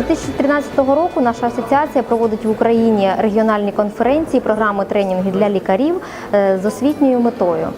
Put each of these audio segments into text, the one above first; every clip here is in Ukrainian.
2013 року наша асоціація проводить в Україні регіональні конференції, програми тренінги для лікарів е, з освітньою метою.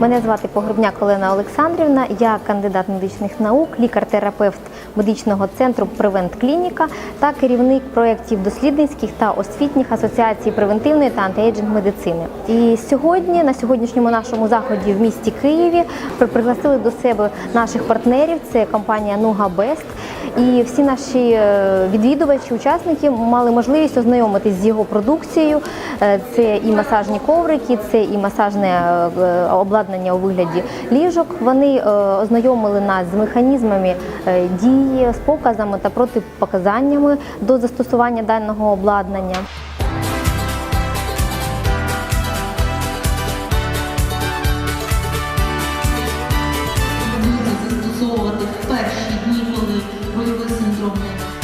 Мене звати Погребняк Олена Олександрівна. Я кандидат медичних наук, лікар-терапевт медичного центру Превент Клініка та керівник проєктів дослідницьких та освітніх асоціацій превентивної та антиейджинг медицини. І сьогодні, на сьогоднішньому нашому заході в місті Києві, при- пригласили до себе наших партнерів. Це компанія Нуга Бест. І всі наші е, відвідувачі, учасники мали можливість ознайомитись з його продукцією. Е, Це і масажні коврики, це і масажне е, обладнання у вигляді ліжок. Вони ознайомили нас з механізмами дії, з показами та протипоказаннями до застосування даного обладнання. Shalom.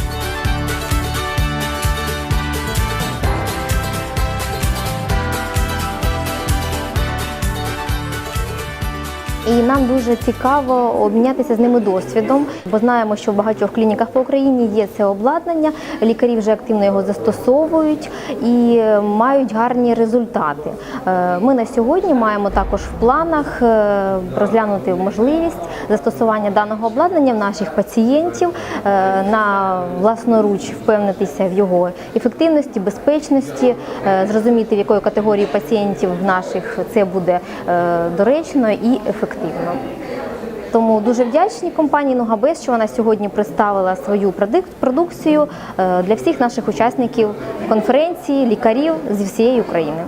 І нам дуже цікаво обмінятися з ними досвідом, бо знаємо, що в багатьох клініках по Україні є це обладнання. Лікарі вже активно його застосовують і мають гарні результати. Е, Ми на сьогодні маємо також в планах е, розглянути можливість застосування даного обладнання в наших пацієнтів е, на власноруч впевнитися в його ефективності, безпечності, зрозуміти в якої категорії пацієнтів наших це буде доречно і ефективно. Тому дуже вдячні компанії Нугабес, що вона сьогодні представила свою продукцію е, для всіх наших учасників конференції, лікарів зі всієї України.